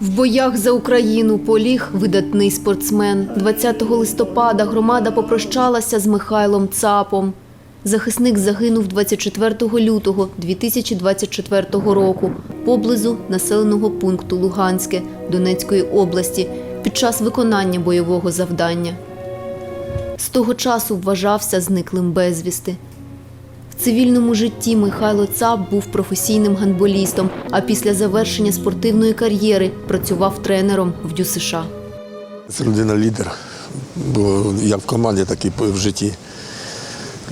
В боях за Україну поліг видатний спортсмен. 20 листопада громада попрощалася з Михайлом Цапом. Захисник загинув 24 лютого 2024 року поблизу населеного пункту Луганське Донецької області під час виконання бойового завдання. З того часу вважався зниклим безвісти. Цивільному житті Михайло Цап був професійним гандболістом, а після завершення спортивної кар'єри працював тренером в ДЮСШ. Це людина лідер. Бо як в команді, так і в житті.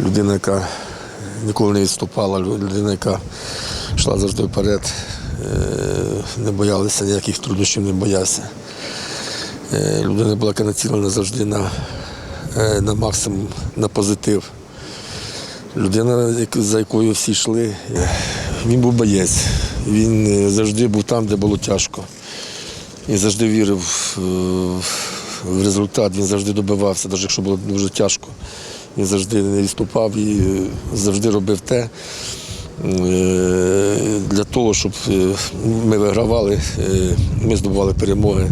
Людина, яка ніколи не відступала, людина, яка йшла завжди вперед, е, не боялася ніяких труднощів, не боявся. Е, Людина була яка націлена завжди на, е, на максимум, на позитив. Людина, за якою всі йшли, е, він був боєць. Він е, завжди був там, де було тяжко. Він завжди вірив е, в результат, він завжди добивався, навіть якщо було дуже тяжко. Він завжди не відступав і завжди робив те для того, щоб ми вигравали, ми здобували перемоги.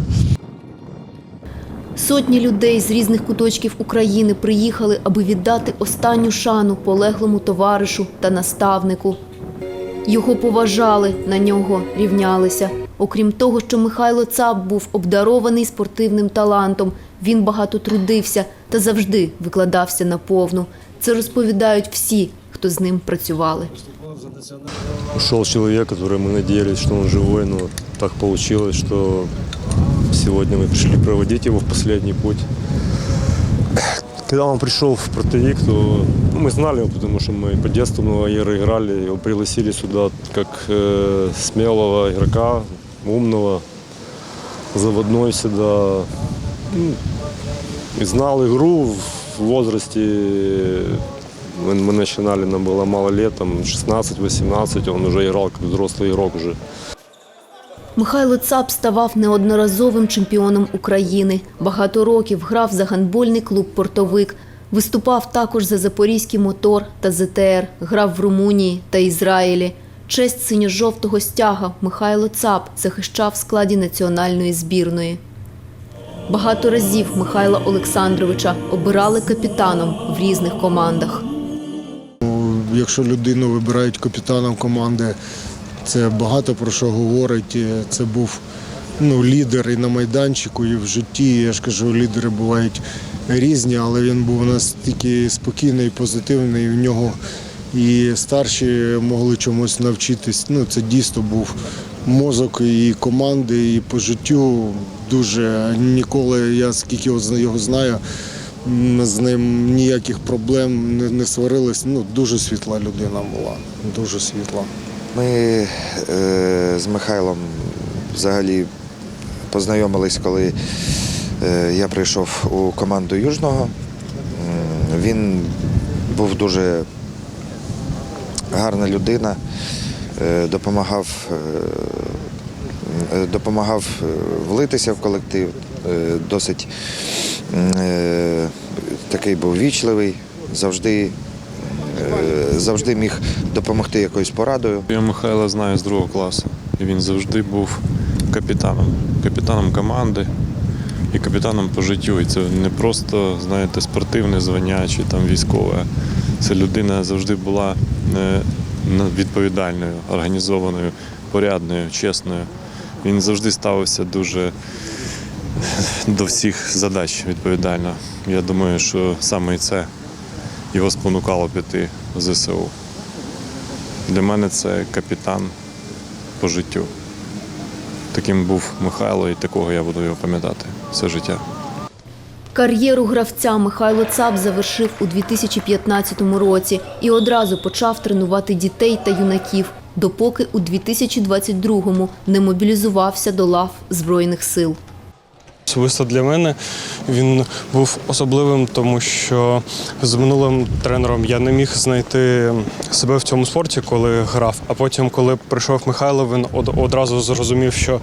Сотні людей з різних куточків України приїхали, аби віддати останню шану полеглому товаришу та наставнику. Його поважали, на нього рівнялися. Окрім того, що Михайло Цап був обдарований спортивним талантом, він багато трудився та завжди викладався на повну. Це розповідають всі, хто з ним працювали. Ушел человек, который мы надеялись, что он живой, но так получилось, что сегодня мы пришли проводить его в последний путь. Когда он пришел в протовик, то ну, мы знали его, потому что мы по детству много игр играли. Его пригласили сюда как э, смелого игрока, умного, заводной всегда. Ну, и знал игру в возрасте. Мы, мы начинали, нам было мало лет, там 16-18, он уже играл как взрослый игрок уже. Михайло Цап ставав неодноразовим чемпіоном України. Багато років грав за гандбольний клуб Портовик. Виступав також за Запорізький мотор та ЗТР. Грав в Румунії та Ізраїлі. Честь синьо-жовтого стяга Михайло Цап захищав в складі національної збірної. Багато разів Михайла Олександровича обирали капітаном в різних командах. Якщо людину вибирають капітаном команди, це багато про що говорить. Це був ну, лідер і на майданчику, і в житті. Я ж кажу, лідери бувають різні, але він був настільки спокійний, позитивний. В нього і старші могли чомусь навчитись. Ну, це дійсно був мозок і команди, і по життю дуже ніколи, я скільки його зна- знаю, з ним ніяких проблем не сварились. Ну, дуже світла людина була, дуже світла. Ми е, з Михайлом взагалі познайомились, коли е, я прийшов у команду Южного. Він був дуже гарна людина, е, допомагав, допомагав влитися в колектив, досить такий був вічливий, завжди, завжди міг допомогти якоюсь порадою. Я Михайла знаю з другого класу. І він завжди був капітаном. Капітаном команди і капітаном по життю. І це не просто, знаєте, спортивне звання чи там військове. Це людина завжди була е, відповідальною, організованою, порядною, чесною. Він завжди ставився дуже до всіх задач відповідально. Я думаю, що саме це його спонукало піти в ЗСУ. Для мене це капітан по життю. Таким був Михайло, і такого я буду його пам'ятати все життя. Кар'єру гравця Михайло Цап завершив у 2015 році і одразу почав тренувати дітей та юнаків, допоки у 2022-му не мобілізувався до лав Збройних сил. Особисто для мене він був особливим, тому що з минулим тренером я не міг знайти себе в цьому спорті, коли грав. А потім, коли прийшов Михайло, він одразу зрозумів, що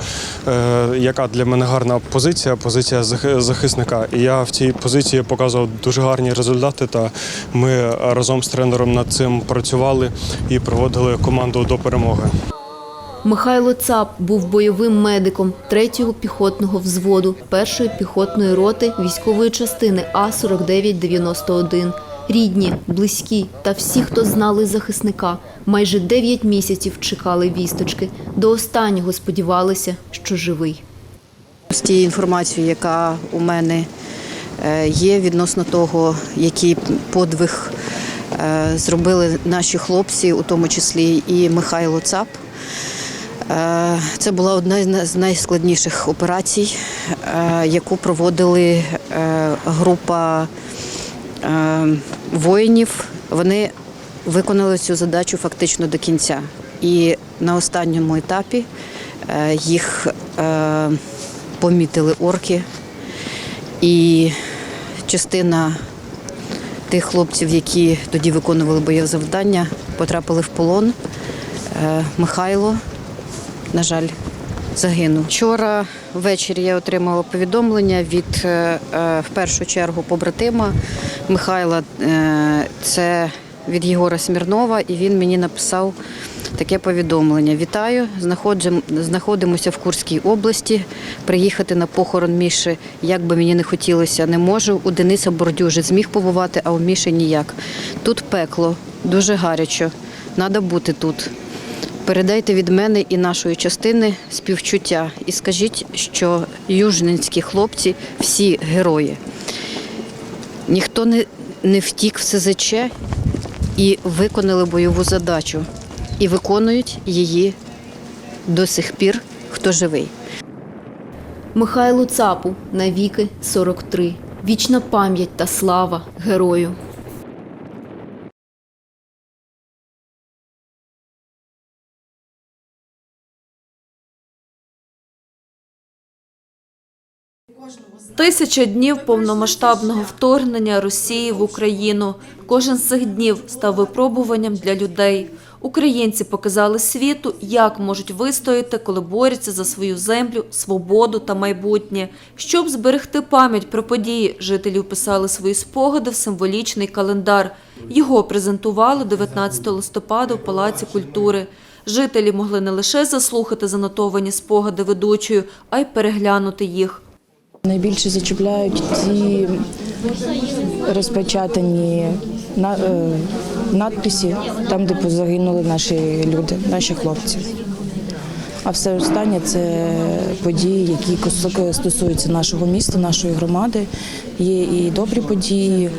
е, яка для мене гарна позиція, позиція захисника. І я в цій позиції показував дуже гарні результати. Та ми разом з тренером над цим працювали і приводили команду до перемоги. Михайло Цап був бойовим медиком 3-го піхотного взводу 1-ї піхотної роти військової частини А-4991. Рідні, близькі та всі, хто знали захисника, майже 9 місяців чекали вісточки. До останнього сподівалися, що живий. З тією інформацією, яка у мене е, є відносно того, який подвиг е, зробили наші хлопці, у тому числі і Михайло Цап. Е, Це була одна з найскладніших операцій, е, яку проводили е, група воїнів. Вони виконали цю задачу фактично до кінця. І на останньому етапі їх помітили орки. І частина тих хлопців, які тоді виконували бойове завдання, потрапили в полон. Михайло, на жаль, загинув. Вчора ввечері я отримала повідомлення від е, е, в першу чергу побратима Михайла. Е, Це від Єгора Смірнова, і він мені написав таке повідомлення. Вітаю, знаходимося в Курській області. Приїхати на похорон Міші, як би мені не хотілося, не можу. У Дениса Бордюжі зміг побувати, а у Міші ніяк. Тут пекло, дуже гарячо. Треба бути тут. Передайте від мене і нашої частини співчуття і скажіть, що южненські хлопці всі герої. Ніхто не, не втік в СЗЧ і виконали бойову задачу. І виконують її до сих пір, хто живий. Михайлу Цапу навіки 43. Вічна пам'ять та слава герою. Тисяча днів повномасштабного вторгнення Росії в Україну. Кожен з цих днів став випробуванням для людей. Українці показали світу, як можуть вистояти, коли борються за свою землю, свободу та майбутнє. Щоб зберегти пам'ять про події, жителі вписали свої спогади в символічний календар. Його презентували 19 листопада в Палаці культури. Жителі могли не лише заслухати занотовані спогади ведучою, а й переглянути їх. Найбільше зачіпляють ті розпечатані е, надписи, там, де позагинули наші люди, наші хлопці. А все останнє це події, які стосуються нашого міста, нашої громади. Є і добрі події,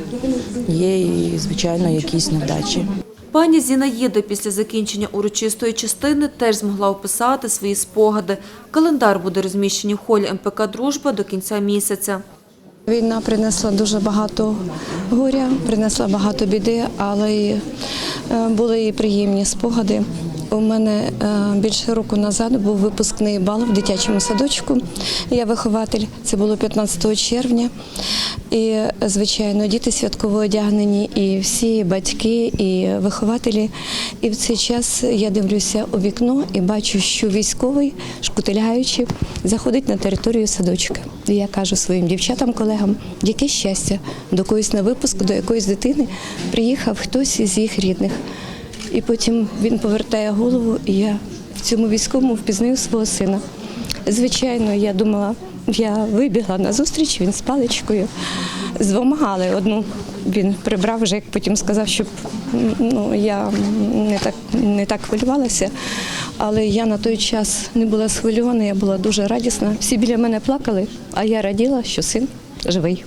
є і, звичайно, якісь невдачі. Пані Зінаїда після закінчення урочистої частини теж змогла описати свої спогади. Календар буде розміщений в холі МПК Дружба до кінця місяця. Війна принесла дуже багато горя, принесла багато біди, але е, були і приємні спогади. У мене е, більше року назад був випускний бал в дитячому садочку. Я вихователь, це було 15 червня. І, звичайно, діти святково одягнені, і всі батьки, і вихователі. І в цей час я дивлюся у вікно і бачу, що військовий, шкутиляючи, заходить на територію садочка. І я кажу своїм дівчатам, колегам, яке щастя, до когось на випуск, до якоїсь дитини приїхав хтось із їх рідних. І потім він повертає голову, і я в цьому військовому впізнаю свого сина. Звичайно, я думала, я вибігла на зустріч, він з паличкою. З двома, але одну він прибрав вже, як потім сказав, щоб ну, я не так, не так хвилювалася. Але я на той час не була схвильована, я була дуже радісна. Всі біля мене плакали, а я раділа, що син живий.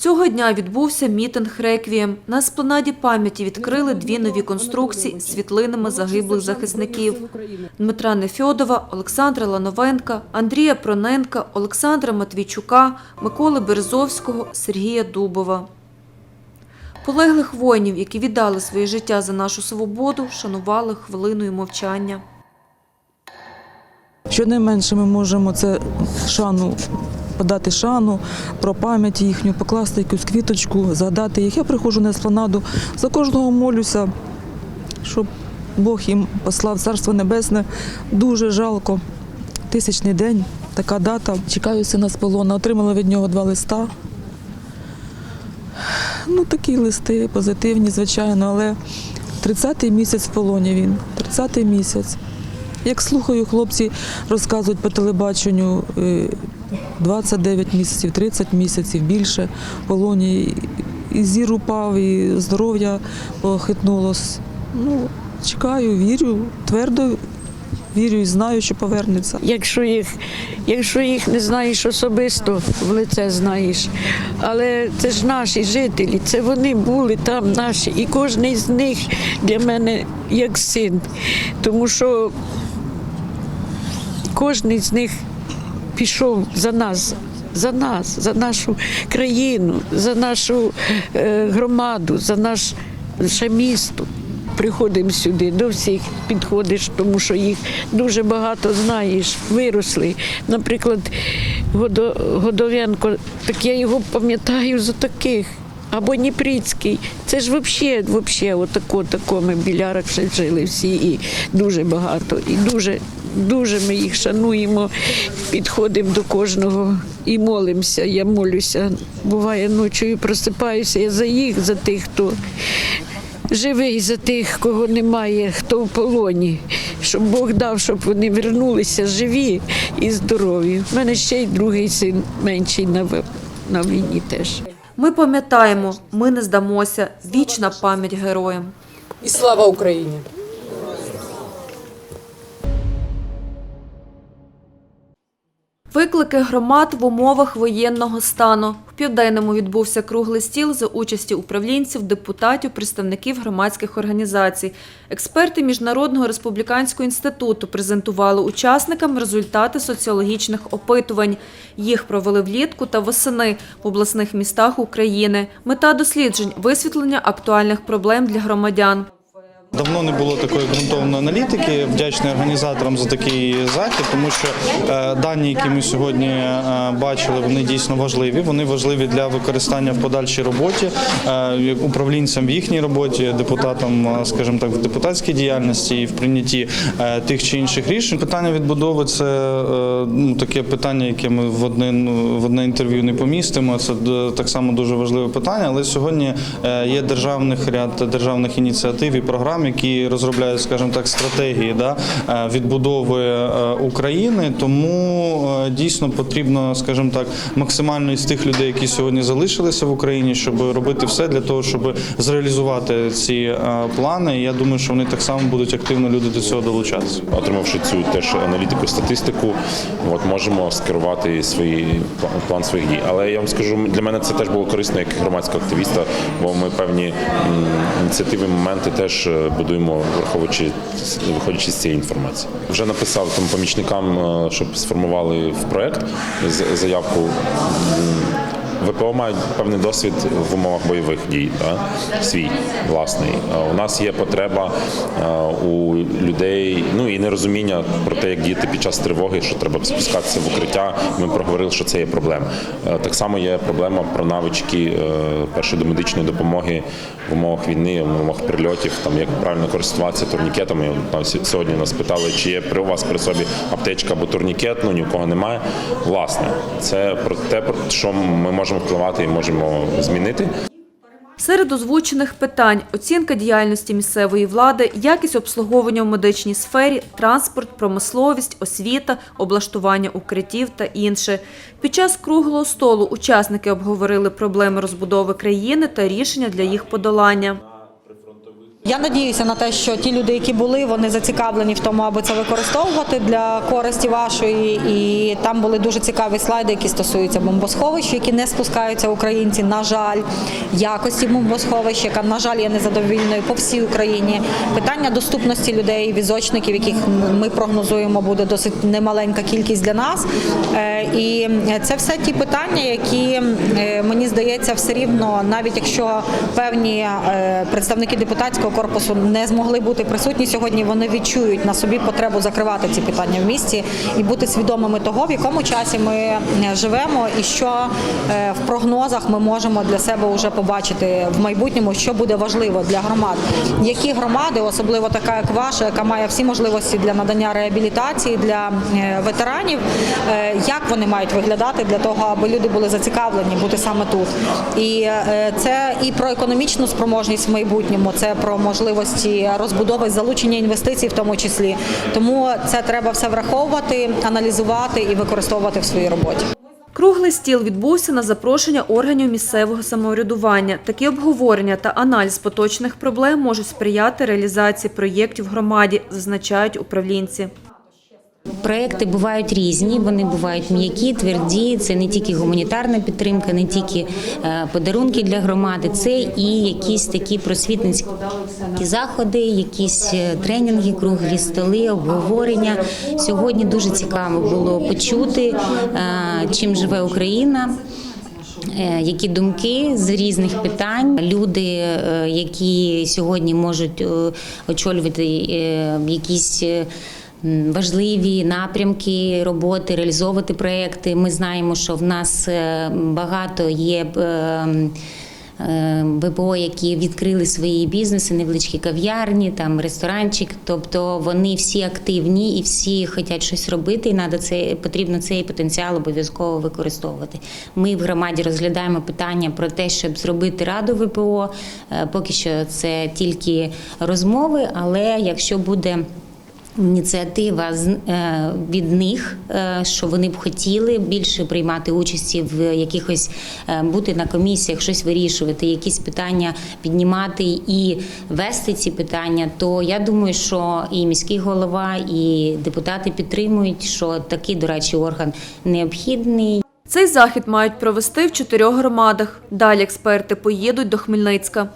Цього дня відбувся мітинг «Реквієм». На еспланаді пам'яті відкрили дві нові конструкції з світлинами загиблих захисників. Дмитра Нефьодова, Олександра Лановенка, Андрія Проненка, Олександра Матвійчука, Миколи Березовського, Сергія Дубова. Полеглих воїнів, які віддали своє життя за нашу свободу, шанували хвилиною мовчання. Щонайменше ми можемо це шану подати шану про пам'ять їхню, покласти якусь квіточку, згадати їх. Я приходжу на еспланаду, за кожного молюся, щоб Бог їм послав Царство Небесне. Дуже жалко. Тисячний день, така дата. Чекаю сина з полона. Отримала від нього два листа. Ну, такі листи позитивні, звичайно, але 30-й місяць в полоні він. 30-й місяць. Як слухаю, хлопці розказують по телебаченню е, 29 місяців, 30 місяців більше в полоні. І зір упав, і здоров'я похитнулось. Ну, чекаю, вірю, твердо вірю і знаю, що повернеться. Якщо їх, якщо їх не знаєш особисто, в лице знаєш. Але це ж наші жителі, це вони були там наші. І кожен з них для мене як син. Тому що кожен з них пішов за нас. За нас, за нашу країну, за нашу е, громаду, за наше місто. Приходимо сюди, до всіх підходиш, тому що їх дуже багато знаєш, виросли. Наприклад, Годо, Годовенко, так я його пам'ятаю за таких. Або Дніприцький. Це ж взагалі, взагалі, отако, тако ми в білярах жили всі і дуже багато. І дуже, дуже ми їх шануємо, підходимо до кожного і молимося. Я молюся. Буває ночою просипаюся я за їх, за тих, хто живий, за тих, кого немає, хто в полоні. Щоб Бог дав, щоб вони вернулися живі і здорові. У мене ще й другий син менший на, на війні теж. Ми пам'ятаємо, ми не здамося. Вічна пам'ять героям. І слава Україні! Виклики громад в умовах воєнного стану. В південному відбувся круглий стіл за участі управлінців, депутатів, представників громадських організацій. Експерти Міжнародного республіканського інституту презентували учасникам результати соціологічних опитувань. Їх провели влітку та восени в обласних містах України. Мета досліджень висвітлення актуальних проблем для громадян. Давно не було такої ґрунтовної аналітики. Вдячний організаторам за такий захід, тому що е, дані, які ми сьогодні е, бачили, вони дійсно важливі. Вони важливі для використання в подальшій роботі е, управлінцям в їхній роботі, депутатам, скажімо так, в депутатській діяльності і в прийнятті тих чи інших рішень. Питання відбудови це ну, таке питання, яке ми в одне ну, в одне інтерв'ю не помістимо. Це так само дуже важливе питання. Але сьогодні є державних ряд державних ініціатив і програм, які розробляють, скажімо так, стратегії да, е, відбудови е, України. Тому е, дійсно потрібно, скажімо так, максимально із тих людей, які сьогодні залишилися в Україні, щоб робити все для того, щоб зреалізувати ці плани. Я думаю, що вони так само будуть активно люди до цього долучатися. Отримавши цю теж аналітику, статистику, от можемо скерувати свої план своїх дій. Але я вам скажу, для мене це теж було корисно як громадського активіста, бо ми певні ініціативи, моменти теж будуємо, враховуючи виходячи з цієї інформації. Вже написав там помічникам, е, щоб сформували в проект заявку. ВПО мають певний досвід в умовах бойових дій, да? свій власний. У нас є потреба е, у людей, ну і нерозуміння про те, як діяти під час тривоги, що треба спускатися в укриття. Ми проговорили, що це є проблема. Е, Так само є проблема про навички е, першої домедичної допомоги в умовах війни, в умовах прильотів, там як правильно користуватися турнікетами. Там сьогодні нас питали, чи є при у вас при собі аптечка або турнікет. Ну ні в кого немає. Власне, це про те, про що ми можемо впливати і можемо змінити. Серед озвучених питань оцінка діяльності місцевої влади, якість обслуговування в медичній сфері, транспорт, промисловість, освіта, облаштування укриттів та інше. Під час круглого столу учасники обговорили проблеми розбудови країни та рішення для їх подолання. Я надіюся на те, що ті люди, які були, вони зацікавлені в тому, аби це використовувати для користі вашої. І там були дуже цікаві слайди, які стосуються бомбосховищ, які не спускаються українці. На жаль, якості бомбосховищ, яка на жаль є незадовільною по всій Україні. Питання доступності людей, візочників, яких ми прогнозуємо, буде досить немаленька кількість для нас. Е, І це все ті питання, які е, мені здається, все рівно, навіть якщо певні е, представники депутатського корпусу не змогли бути присутні сьогодні, вони відчують на собі потребу закривати ці питання в місті і бути свідомими того, в якому часі ми е, живемо, і що е, в прогнозах ми можемо для себе вже побачити в майбутньому, що буде важливо для громад. Які громади, особливо така, як ваша, яка має всі можливості для надання реабілітації для е, ветеранів, як вони мають виглядати для того, аби люди були зацікавлені бути саме тут. І це і про економічну спроможність в майбутньому, це про можливості розбудови залучення інвестицій, в тому числі. Тому це треба все враховувати, аналізувати і використовувати в своїй роботі. Круглий стіл відбувся на запрошення органів місцевого самоврядування. Такі обговорення та аналіз поточних проблем можуть сприяти реалізації проєктів громаді, зазначають управлінці. Проекти бувають різні, вони бувають м'які, тверді. Це не тільки гуманітарна підтримка, не тільки е, подарунки для громади, це і якісь такі просвітницькі заходи, якісь е, тренінги, круглі столи, обговорення. Сьогодні дуже цікаво було почути, е, чим живе Україна. Які думки з різних питань люди, які сьогодні можуть очолювати якісь важливі напрямки роботи, реалізовувати проекти. Ми знаємо, що в нас е, багато є. е, е, ВПО, які відкрили свої бізнеси, невеличкі кав'ярні, там ресторанчик. Тобто вони всі активні і всі хочуть щось робити, і надо це потрібно цей потенціал обов'язково використовувати. Ми в громаді розглядаємо питання про те, щоб зробити раду ВПО. Поки що це тільки розмови, але якщо буде Ініціатива е, від них, е, що вони б хотіли більше приймати участі в якихось е, бути на комісіях, щось вирішувати, якісь питання піднімати і вести ці питання. То я думаю, що і міський голова, і депутати підтримують, що такий дорадчий орган необхідний. Цей захід мають провести в чотирьох громадах. Далі експерти поїдуть до Хмельницька.